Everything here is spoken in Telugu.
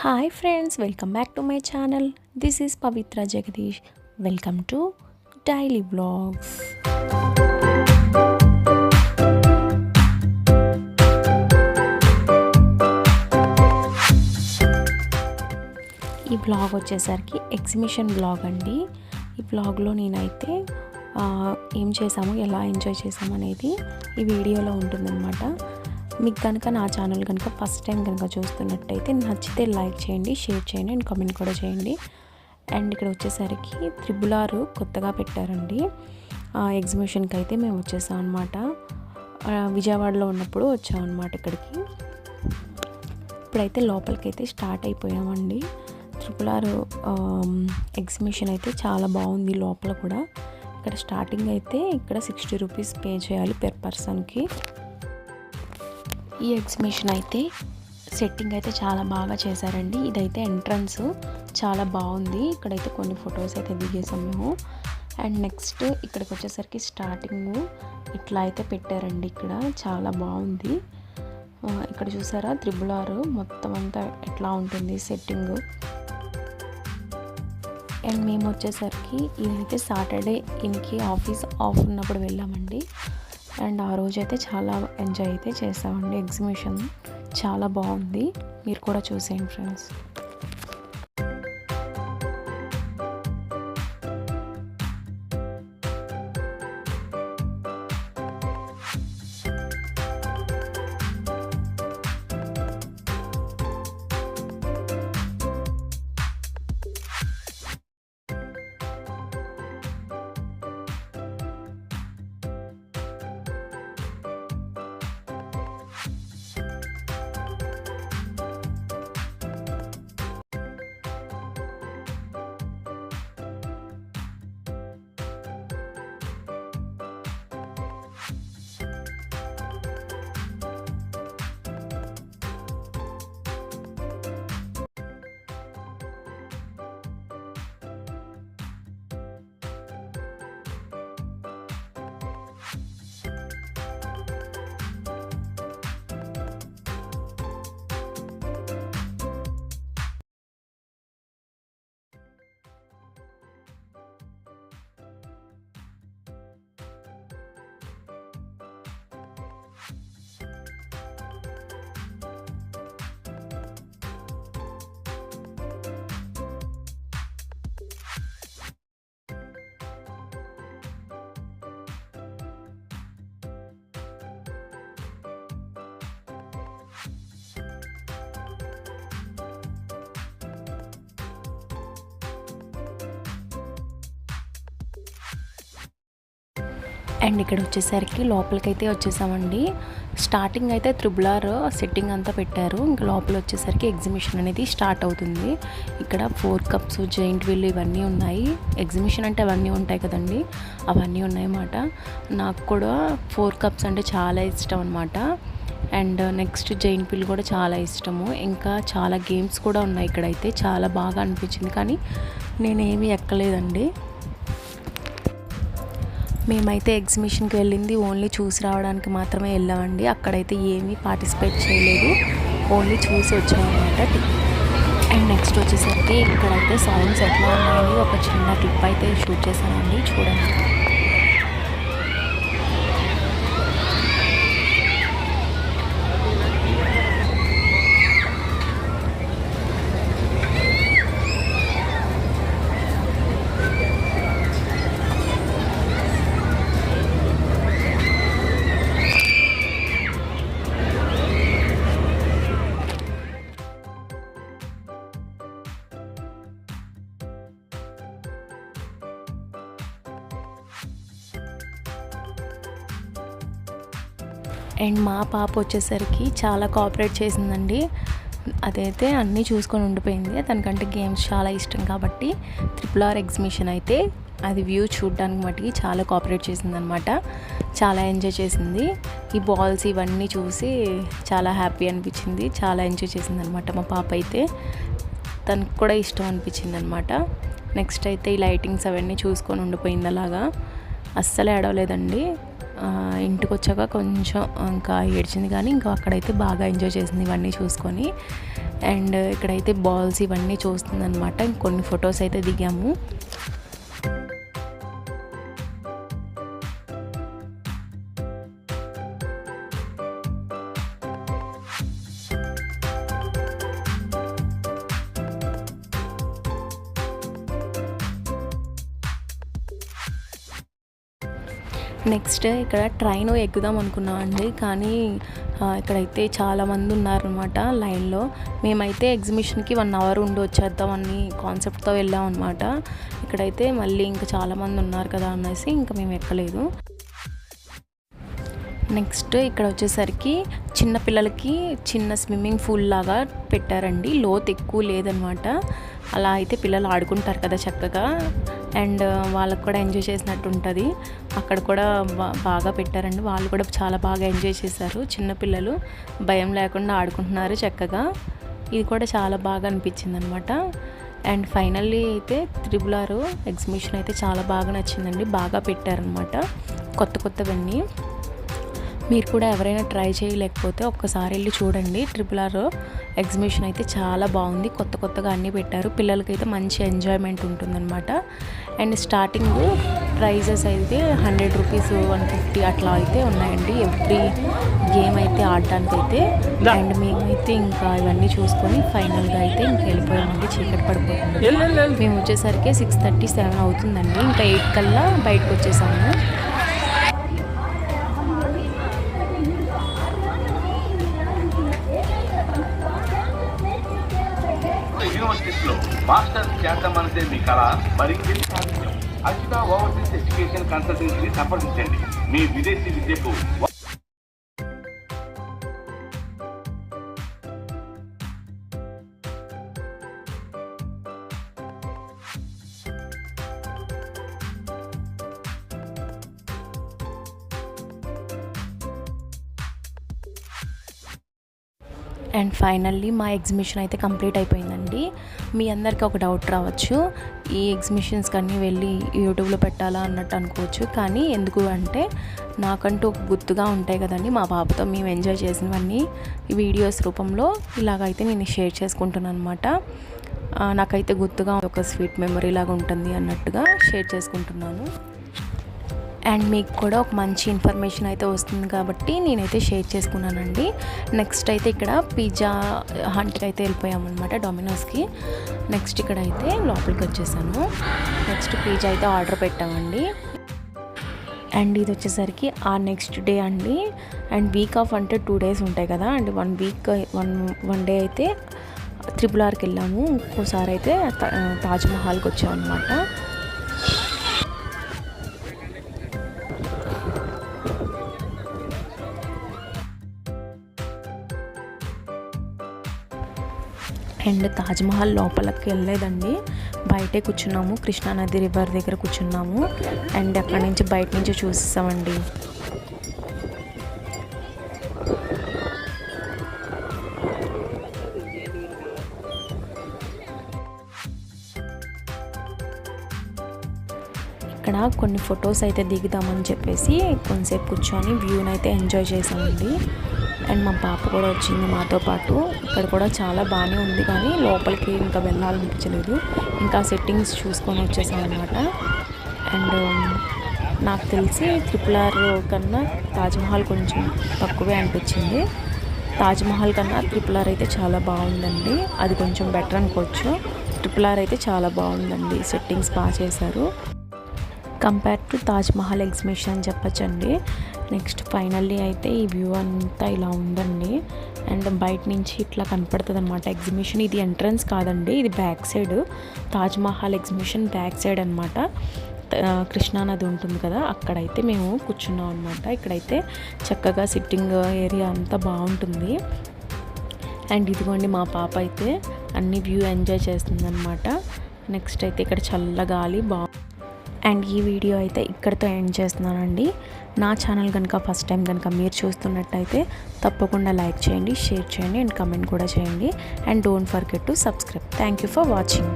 Hi friends welcome back to my channel this is Pavithra Jagadish welcome to daily vlogs ఈ బ్లాగ్ వచ్చేసరికి ఎగ్జిబిషన్ బ్లాగ్ అండి. ఈ బ్లాగ్లో నేనైతే ఏం చేసాము ఎలా ఎంజాయ్ చేసాము అనేది ఈ వీడియోలో ఉంటుందన్నమాట. మీకు కనుక నా ఛానల్ కనుక ఫస్ట్ టైం కనుక చూస్తున్నట్టయితే నచ్చితే లైక్ చేయండి షేర్ చేయండి అండ్ కామెంట్ కూడా చేయండి. అండ్ ఇక్కడ వచ్చేసరికి త్రిబులారు కొత్తగా పెట్టారండి. ఆ ఎగ్జిబిషన్కి అయితే మేము వచ్చేసాం అనమాట విజయవాడలో ఉన్నప్పుడు వచ్చాం అనమాట ఇక్కడికి. ఇప్పుడైతే లోపలికైతే స్టార్ట్ అయిపోయామండి. ట్రిపుల్ ఆర్ ఎగ్జిబిషన్ అయితే చాలా బాగుంది లోపల కూడా. ఇక్కడ స్టార్టింగ్ అయితే ఇక్కడ సిక్స్టీ రూపీస్ పే చేయాలి పెర్ పర్సన్కి. ఈ ఎగ్జిబిషన్ అయితే సెట్టింగ్ అయితే చాలా బాగా చేశారండి. ఇదైతే ఎంట్రన్స్. చాలా బాగుంది. ఇక్కడైతే కొన్ని ఫొటోస్ అయితే దిగేసాం మేము. అండ్ నెక్స్ట్ ఇక్కడికి వచ్చేసరికి స్టార్టింగ్ ఇట్లా అయితే పెట్టారండి ఇక్కడ. చాలా బాగుంది. ఇక్కడ చూసారా? Triple R. మొత్తం అంతా ఎట్లా ఉంటుంది సెట్టింగ్. అండ్ మేము వచ్చేసరికి ఇదైతే సాటర్డే ఇంకి ఆఫీస్ ఆఫ్ ఉన్నప్పుడు వెళ్ళామండి. అండ్ ఆ రోజు అయితే చాలా ఎంజాయ్ అయితే చేసామండి. ఎగ్జిబిషన్ చాలా బాగుంది. మీరు కూడా చూసేయండి ఫ్రెండ్స్ అండ్ ఇక్కడ వచ్చేసరికి లోపలికైతే వచ్చేసామండి. స్టార్టింగ్ అయితే త్రిబులార్ సెట్టింగ్ అంతా పెట్టారు. ఇంకా లోపల వచ్చేసరికి ఎగ్జిబిషన్ అనేది స్టార్ట్ అవుతుంది. ఇక్కడ ఫోర్ కప్స్ జైంట్ వీళ్ళు ఇవన్నీ ఉన్నాయి. ఎగ్జిబిషన్ అంటే అవన్నీ ఉంటాయి కదండి. అవన్నీ ఉన్నాయన్నమాట. నాకు కూడా ఫోర్ కప్స్ అంటే చాలా ఇష్టం అనమాట అండ్ నెక్స్ట్ జైంట్ పిల్ కూడా చాలా ఇష్టము. ఇంకా చాలా గేమ్స్ కూడా ఉన్నాయి ఇక్కడైతే. చాలా బాగా అనిపించింది కానీ నేనేమి ఎక్కలేదండి. మేమైతే ఎగ్జిబిషన్కి వెళ్ళింది. ఓన్లీ చూసి రావడానికి మాత్రమే వెళ్ళామండి. అక్కడైతే ఏమీ పార్టిసిపేట్ చేయలేదు. ఓన్లీ చూసి వచ్చామన్నమాట. అండ్ నెక్స్ట్ వచ్చేసరికి ఇక్కడైతే సౌండ్స్ ఎట్లా ఉన్నాయని ఒక చిన్న క్లిప్ అయితే షూట్ చేశానండి. చూడండి. అండ్ మా పాప వచ్చేసరికి చాలా కోఆపరేట్ చేసిందండి. అదైతే అన్నీ చూసుకొని ఉండిపోయింది. తనకంటే గేమ్స్ చాలా ఇష్టం కాబట్టి త్రిపుల్ ఆర్ ఎగ్జిబిషన్ అయితే అది వ్యూ చూడడానికి మటుకి చాలా కోఆపరేట్ చేసిందనమాట చాలా ఎంజాయ్ చేసింది. ఈ బాల్స్ ఇవన్నీ చూసి చాలా హ్యాపీ అనిపించింది. చాలా ఎంజాయ్ చేసిందనమాట మా పాప అయితే. తనకు కూడా ఇష్టం అనిపించింది అనమాట నెక్స్ట్ అయితే ఈ లైటింగ్స్ అవన్నీ చూసుకొని ఉండిపోయింది అలాగా. అస్సలు ఏడవలేదండి. ఇంటికి వచ్చాక కొంచెం ఇంకా ఏడ్చింది కానీ ఇంకా అక్కడైతే బాగా ఎంజాయ్ చేసింది ఇవన్నీ చూసుకొని. అండ్ ఇక్కడైతే బాల్స్ ఇవన్నీ చూస్తుందనమాట కొన్ని ఫొటోస్ అయితే దిగాము. నెక్స్ట్ ఇక్కడ ట్రైన్ ఎక్కుదాం అనుకున్నామండి కానీ ఇక్కడైతే చాలామంది ఉన్నారనమాట లైన్లో. మేమైతే ఎగ్జిబిషన్కి వన్ అవర్ ఉండి వచ్చేద్దామని కాన్సెప్ట్తో వెళ్ళాం అనమాట ఇక్కడైతే మళ్ళీ ఇంకా చాలామంది ఉన్నారు కదా అనేసి ఇంకా మేము ఎక్కలేదు. నెక్స్ట్ ఇక్కడ వచ్చేసరికి చిన్న పిల్లలకి చిన్న స్విమ్మింగ్ పూల్ లాగా పెట్టారండి. లోతు ఎక్కువ లేదనమాట అలా అయితే పిల్లలు ఆడుకుంటారు కదా చక్కగా. అండ్ వాళ్ళకు కూడా ఎంజాయ్ చేసినట్టు ఉంటుంది. అక్కడ కూడా బాగా పెట్టారండి. వాళ్ళు కూడా చాలా బాగా ఎంజాయ్ చేశారు. చిన్నపిల్లలు భయం లేకుండా ఆడుకుంటున్నారు చక్కగా. ఇది కూడా చాలా బాగా అనిపించింది అనమాట అండ్ ఫైనల్లీ అయితే త్రిబులారు ఎగ్జిబిషన్ అయితే చాలా బాగా నచ్చిందండి. బాగా పెట్టారనమాట. కొత్త కొత్తవన్నీ. మీరు కూడా ఎవరైనా ట్రై చేయలేకపోతే ఒక్కసారి వెళ్ళి చూడండి. ట్రిపుల్ ఆర్ ఎగ్జిబిషన్ అయితే చాలా బాగుంది. కొత్త కొత్తగా అన్నీ పెట్టారు. పిల్లలకైతే మంచి ఎంజాయ్మెంట్ ఉంటుందన్నమాట. అండ్ స్టార్టింగ్ ప్రైజెస్ అయితే హండ్రెడ్ రూపీస్ వన్ ఫిఫ్టీ అట్లా అయితే ఉన్నాయండి. ఎవ్రీ గేమ్ అయితే ఆడడానికి అయితే అండ్ మేమైతే ఇంకా ఇవన్నీ చూసుకొని ఫైనల్గా అయితే ఇంక వెళ్ళిపోయామండి. చీకటి పడిపోతుంది. మేము వచ్చేసరికి సిక్స్ థర్టీ సెవెన్ అవుతుందండి. ఇంకా ఎయిట్ కల్లా బయటకు వచ్చేసాము. చేద్దామనితే మీ కళ మరింత సాధించాం అర్చిత ఓవర్సీస్ ఎడ్యుకేషన్ కన్సల్టెన్సీని సంప్రదించండి. మీ విదేశీ విద్యకు అండ్ ఫైనల్లీ మా ఎగ్జిబిషన్ అయితే కంప్లీట్ అయిపోయిందండి. మీ అందరికీ ఒక డౌట్ రావచ్చు. ఈ ఎగ్జిబిషన్స్కి అన్నీ వెళ్ళి యూట్యూబ్లో పెట్టాలా అన్నట్టు అనుకోవచ్చు. కానీ ఎందుకు అంటే నాకంటూ ఒక గుర్తుగా ఉంటాయి కదండి మా బాబుతో మేము ఎంజాయ్ చేసినవన్నీ ఈ వీడియోస్ రూపంలో. ఇలాగైతే నేను షేర్ చేసుకుంటున్నాను అనమాట నాకైతే గుర్తుగా ఒక స్వీట్ మెమరీ లాగా ఉంటుంది అన్నట్టుగా షేర్ చేసుకుంటున్నాను. అండ్ మీకు కూడా ఒక మంచి ఇన్ఫర్మేషన్ అయితే వస్తుంది కాబట్టి నేనైతే షేర్ చేసుకున్నానండి. నెక్స్ట్ అయితే ఇక్కడ పిజ్జా హంట్కి అయితే వెళ్ళిపోయామన్నమాట డొమినోస్కి నెక్స్ట్ ఇక్కడ అయితే లోపలికి వచ్చేసాను. నెక్స్ట్ పిజ్జా అయితే ఆర్డర్ పెట్టామండి. అండ్ ఇది వచ్చేసరికి ఆ నెక్స్ట్ డే అండి. అండ్ వీక్ ఆఫ్ అంటే టూ డేస్ ఉంటాయి కదా. And one week one one day అయితే త్రిపుల్ ఆర్కి వెళ్ళాము. ఇంకోసారి అయితే తాజ్మహల్కి వచ్చాం అండ్ తాజ్మహల్ లోపలికి వెళ్ళలేదండి బయటే కూర్చున్నాము. కృష్ణానది రివర్ దగ్గర కూర్చున్నాము. అండ్ అక్కడ నుంచి బయట నుంచి చూసేసామండి. ఇక్కడ కొన్ని ఫొటోస్ అయితే దిగుదామని చెప్పేసి కొంతసేపు కూర్చొని వ్యూని అయితే ఎంజాయ్ చేసామండి. అండ్ మా పాప కూడా వచ్చింది మాతో పాటు. ఇక్కడ కూడా చాలా బాగానే ఉంది కానీ లోపలికి ఇంకా వెళ్ళాలనిపించలేదు. ఇంకా సెట్టింగ్స్ చూసుకొని వచ్చేసాం అనమాట అండ్ నాకు తెలిసి ట్రిపుల్ ఆర్ కన్నా తాజ్మహల్ కొంచెం తక్కువే అనిపించింది. తాజ్మహల్ కన్నా ట్రిపుల్ ఆర్ అయితే చాలా బాగుందండి. అది కొంచెం బెటర్ అనుకోవచ్చు. ట్రిపుల్ ఆర్ అయితే చాలా బాగుందండి. సెట్టింగ్స్ బాగా చేశారు. కంపేర్ టు తాజ్మహల్ ఎగ్జిబిషన్ అని చెప్పచ్చండి. నెక్స్ట్ ఫైనల్లీ అయితే ఈ వ్యూ అంతా ఇలా ఉందండి. అండ్ బయట నుంచి ఇట్లా కనపడుతుంది అనమాట ఎగ్జిబిషన్ ఇది ఎంట్రన్స్ కాదండి ఇది back side Taj Mahal exhibition back side అనమాట కృష్ణానది ఉంటుంది కదా అక్కడైతే మేము కూర్చున్నాం అనమాట ఇక్కడైతే చక్కగా సిట్టింగ్ ఏరియా అంతా బాగుంటుంది. అండ్ ఇదిగోండి మా పాప అయితే అన్ని వ్యూ ఎంజాయ్ చేస్తుందన్నమాట. నెక్స్ట్ అయితే ఇక్కడ చల్ల గాలి బా అండ్ ఈ వీడియో అయితే ఇక్కడితో ఎండ్ చేస్తున్నానండి. నా ఛానల్ కనుక ఫస్ట్ టైం కనుక మీరు చూస్తున్నట్టయితే తప్పకుండా లైక్ చేయండి షేర్ చేయండి అండ్ కమెంట్ కూడా చేయండి. And don't forget to subscribe. Thank you for watching.